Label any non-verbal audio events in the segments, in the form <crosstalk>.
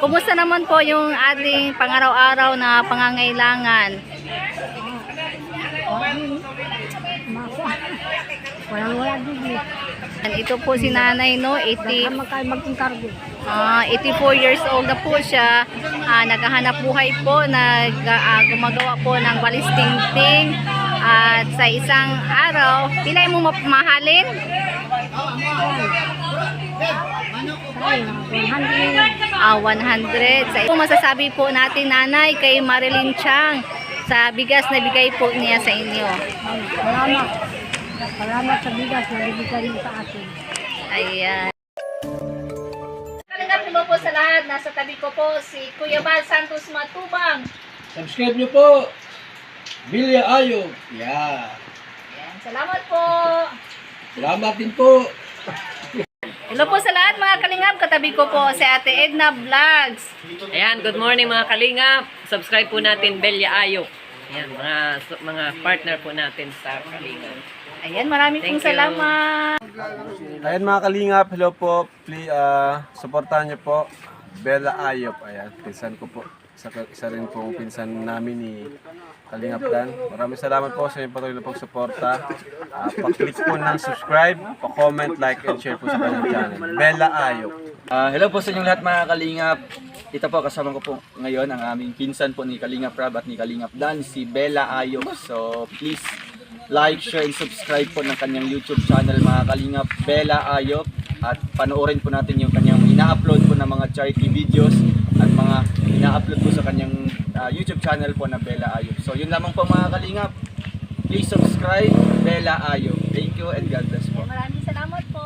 Kumusta naman po yung ating pangaraw-araw na pangangailangan? Walang wala dito. And ito po si nanay, no? 80, Baka kayo mag-incargo. ah, 84 years old na po siya. Ah, naghahanap buhay po, nag, ah, gumagawa po ng balisting-ting. At sa isang araw, pila mo mahalin? Tayo, 100. Ah, 100. Sa ito masasabi po natin, nanay, kay Marilyn Chang sa bigas na bigay po niya sa inyo. Salamat. Salamat sa bigas na mo sa atin. Ayan. Kalingap mo po sa lahat. Nasa tabi ko po si Kuya Bal Santos Matubang. Subscribe nyo po. Bilya Ayo. Yeah. Ayan. Salamat po. Salamat din po. Hello po sa lahat mga kalingap. Katabi ko po si Ate Edna Vlogs. Ayan, good morning mga kalingap. Subscribe po natin Belia Ayok. Ayan, mga mga partner po natin sa kalingap. Ayan, marami pong Thank you. salamat. Ayan mga kalingap, hello po. Please, ah, supportahan niyo po. Bella Ayop. Ayan, pinsan ko po. Isa, isa rin pong pinsan namin ni Kalingap Dan. Maraming salamat po sa inyong patuloy na pagsuporta. Ah, pa-click po ng subscribe, pa-comment, like, and share po sa kanyang channel. Bella Ayop. Ah, hello po sa inyong lahat mga Kalingap. Ito po kasama ko po ngayon ang aming pinsan po ni Kalingap Rab at ni Kalingap Dan, si Bella Ayok. So please like, share, and subscribe po ng kanyang YouTube channel mga Kalingap Bella Ayok. At panoorin po natin yung kanyang ina-upload po ng mga charity videos at mga ina-upload po sa kanyang ah, YouTube channel po na Bella Ayok. So yun lamang po mga Kalingap. Please subscribe Bella Ayok. Thank you and God bless po. Maraming salamat po.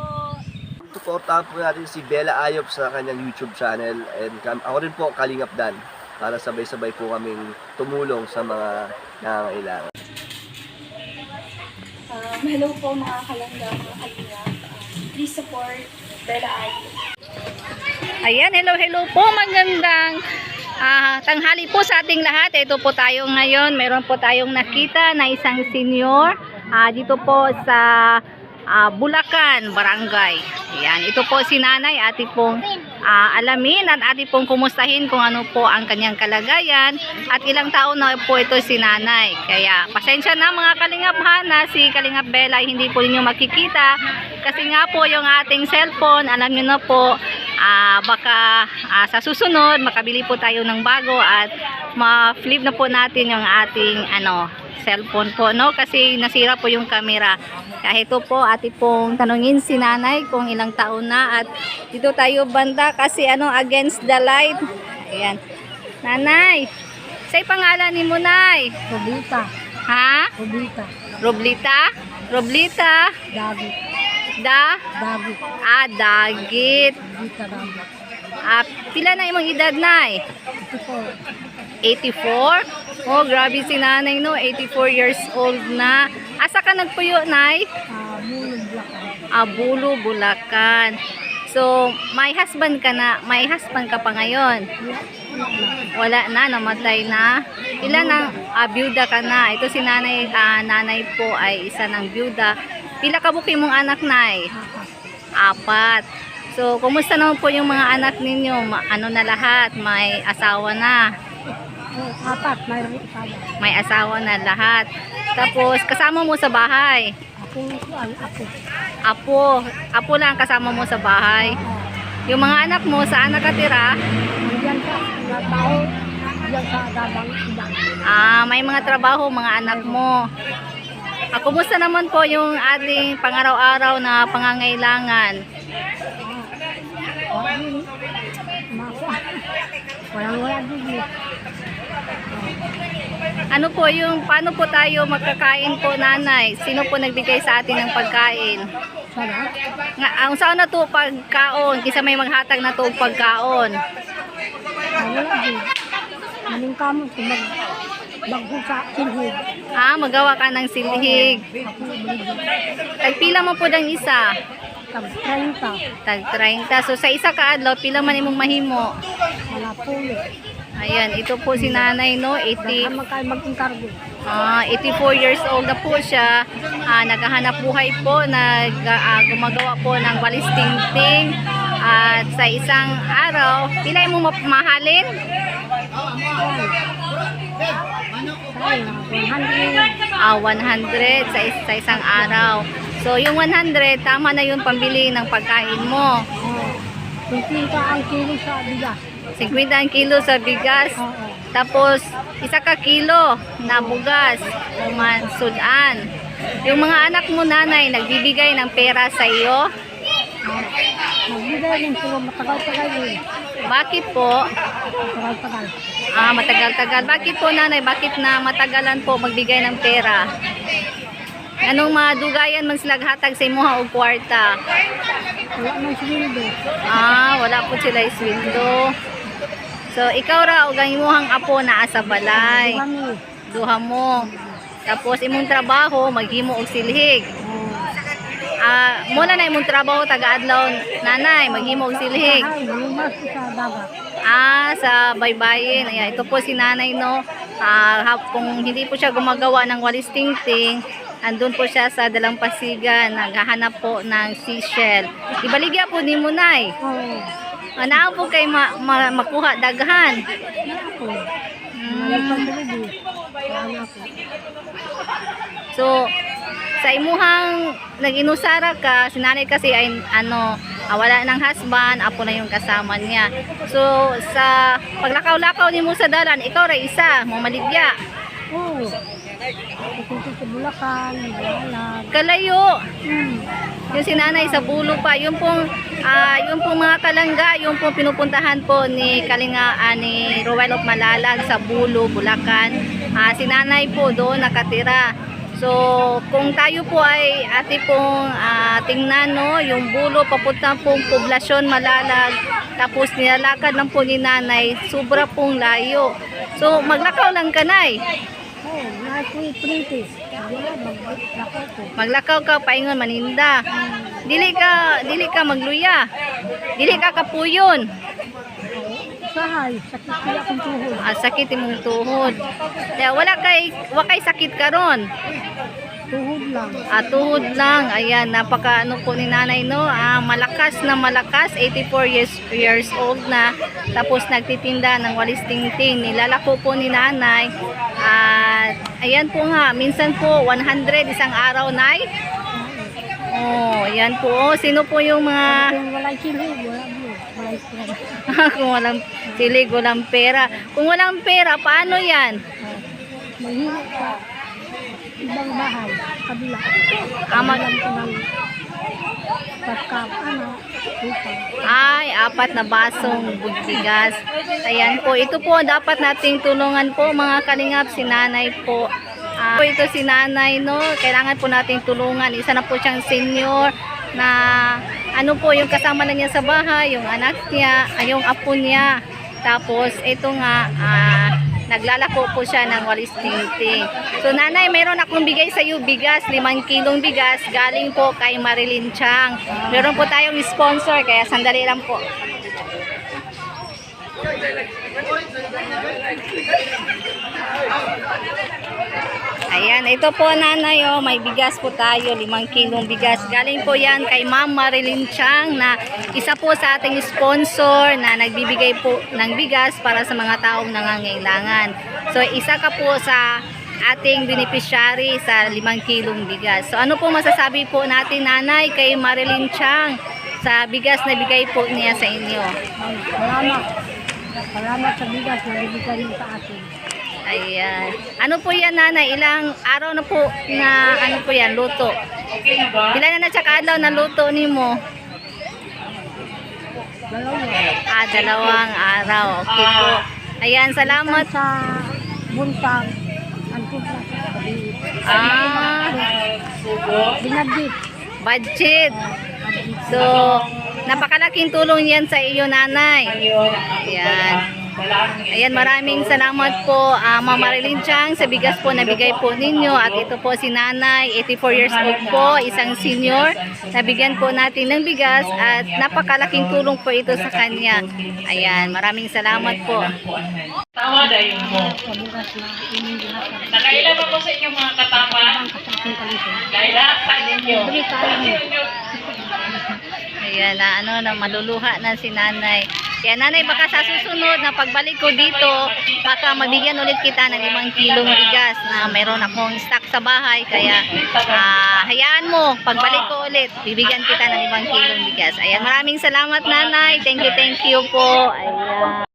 Suportahan po natin si Bella Ayop sa kanyang YouTube channel and kam- ako rin po Kalingap Dan para sabay-sabay po kaming tumulong sa mga nangangailangan. Um, hello po mga kalangga, mga kalingap. Um, please support Bella Ayo. Ayan, hello, hello po. Magandang ah, tanghali po sa ating lahat. Ito po tayo ngayon. Meron po tayong nakita na isang senior ah, dito po sa ah, Bulacan, Barangay. Ayan, ito po si nanay. Ati pong ah, alamin at ati pong kumustahin kung ano po ang kanyang kalagayan at ilang taon na po ito si nanay. Kaya pasensya na mga kalingap ha na si Kalingap Bella hindi po ninyo makikita kasi nga po yung ating cellphone, alam niyo na po ah baka ah, sa susunod makabili po tayo ng bago at ma-flip na po natin yung ating ano cellphone po no? Kasi nasira po yung camera. Kahit ito po ati pong tanungin si nanay kung ilang taon na at dito tayo banda kasi ano against the light. Ayan. Nanay say pangalan ni mo nay. Robita. ha? Robita. Roblita? Roblita? Dagi. Da Dagi. ah dagit ah pila na imong edad nay Ito po. 84? Oh, grabe si nanay no, 84 years old na. Asa ka nagpuyo, nay? Uh, Mulog Blakan. Abulo, Bulacan. So, may husband ka na, may husband ka pa ngayon. Wala na, namatay na. Ilan ang ah, byuda ka na? Ito si nanay, ah, nanay po ay isa ng byuda. Pila ka buki mong anak, nay? Apat. So, kumusta naman po yung mga anak ninyo? Ma- ano na lahat? May asawa na? Oh, apat. Mayroon isawa. may asawa na lahat. Tapos, kasama mo sa bahay. Ako, ay, ako. Apo, apo lang kasama mo sa bahay. Yung mga anak mo, saan nakatira? Diyan sa trabaho. Diyan sa. Ah, may mga trabaho, mga anak mo. Ah, kumusta naman po yung ating pangaraw-araw na pangangailangan? Ano po yung, paano po tayo magkakain po nanay? Sino po nagbigay sa atin ng pagkain? Nga, ang saan na to pagkaon? Kisa may maghatag na to pagkaon. Ah, wala din. Maning kamo kung mag bagho sa kinhig. Ah, magawa ka ng silhig. Tagpila mo po ng isa. Tag 30. Tag 30. So sa isa ka adlaw, pila man imong mahimo? Wala pulo. Ayan, ito po si nanay no, 80, Baka kayo mag-incargo. ah, 84 years old na po siya. Ah, naghahanap buhay po, nag, ah, gumagawa po ng balisting-ting. At sa isang araw, pila mo mahalin? Kaya, 100. Ah, 100 sa, is- sa isang araw. So, yung 100, tama na yun pambili ng pagkain mo. Oh, 50 ang kilo sa bigas. 50 ang kilo sa bigas. Tapos, isa ka kilo na bugas, sudan. Yung mga anak mo nanay, nagbibigay ng pera sa iyo. Magbigay din sila matagal-tagal. Bakit po? Matagal-tagal. Ah, matagal-tagal. Bakit po nanay? Bakit na matagalan po magbigay ng pera? Anong madugayan man sila hatag sa imuha o kwarta? Wala nang sweldo. Ah, wala po sila iswindo. So, ikaw ra o imuhang apo naa sa balay. Duha mo. Tapos imong trabaho maghimo og silhig. Ah, muna na imong trabaho taga-adlaw nanay, maghimo og silhig. Ay, lumas sa dagat. Ah, sa baybayin. Ayan, ito po si nanay, no. Ah, kung hindi po siya gumagawa ng walis tingting, andun po siya sa Dalampasigan, naghahanap po ng seashell. Ibaligya po ni Munay. Oo. Ano po kay ma- ma- makuha daghan? Mm. So, sa imuhang nag-inusara ka, si nanay kasi ay ano, ah, wala ng husband, apo na yung kasama niya. So, sa paglakaw-lakaw ni mo sa dalan, ikaw ray isa, mo maligya. Oo. Pupunta sa Bulacan, Balag. Kalayo. Hmm. Yung si nanay sa bulo pa, yung pong, ah, yung pong mga kalangga, yung pong pinupuntahan po ni Kalinga, ah, ni Roel of Malalag sa bulo, Bulacan. Ah, si nanay po doon nakatira. So, kung tayo po ay ate pong ah, tingnan, no, yung bulo papunta pong poblasyon Malalag, tapos nilalakad lang po ni nanay, sobra pong layo. So, maglakaw lang. Wala. Maglako ko. Maglakaw ka paingon maninda. Dili ka dili ka magluya. Dili ka kapuyon. Sahay. Sakit kaya akong tuhod. Ah, sakit imong tuhod. Kaya wala kay wa kay sakit karon. Tuhod lang. Ah, tuhod lang. Ayan, napaka ano po ni nanay no. Ah, malakas na malakas, 84 years years old na. Tapos nagtitinda ng walis tingting. Nilalako po ni nanay. At ayan po nga, minsan po 100 isang araw nay. Oh, ayan po. Sino po yung mga Kung wala <laughs> kung walang silig, walang pera. Kung walang pera, paano yan? Mahirap sa ibang bahay. Kabila. Ko ng pagka, ano, upang. Ay, apat na basong bigas. Ayan po. Ito po dapat nating tulungan po mga kalingap. Si nanay po. Po ito si nanay, no? Kailangan po nating tulungan. Isa na po siyang senior na ano po yung kasama na niya sa bahay, yung anak niya, ay yung apo niya. Tapos ito nga, ah, naglalako po siya ng walis tingting. So nanay, mayroon akong bigay sa iyo bigas, limang kilong bigas, galing po kay Marilyn Chang. Meron po tayong sponsor, kaya sandali lang po. Ayan, ito po nanay, oh, may bigas po tayo, limang kilong bigas. Galing po yan kay Ma'am Marilyn Chang na isa po sa ating sponsor na nagbibigay po ng bigas para sa mga taong nangangailangan. So, isa ka po sa ating beneficiary sa limang kilong bigas. So, ano po masasabi po natin nanay kay Marilyn Chang sa bigas na bigay po niya sa inyo? Salamat. Salamat sa bigas na bibigyan mo sa atin. Ayan. Ano po yan, nanay? Ilang araw na po na ano po yan, luto? Ilan na na adlaw na luto ni mo? Ah, dalawang araw. Okay po. Ayan, salamat. Sa buntag, ang tupla sa kabiit. Ah, Binagit. budget. So, napakalaking tulong yan sa iyo, nanay. Ayan. Ayan, maraming salamat po, uh, Ma'am Marilyn Chang, sa bigas po na bigay po ninyo. At ito po si nanay, 84 years old po, isang senior. Nabigyan po natin ng bigas at napakalaking tulong po ito sa kanya. Ayan, maraming salamat po. Tama dahil mo. Nakailan po sa inyong mga. Dahil lahat sa mo. Ayan na, ano, na maluluha na si nanay. Kaya nanay, baka sa susunod na pagbalik ko dito, baka mabigyan ulit kita ng limang kilong bigas na meron akong stock sa bahay. Kaya, ah, hayaan mo, pagbalik ko ulit, bibigyan kita ng limang kilong bigas. Ayan, maraming salamat nanay. Thank you, thank you po. Ayan.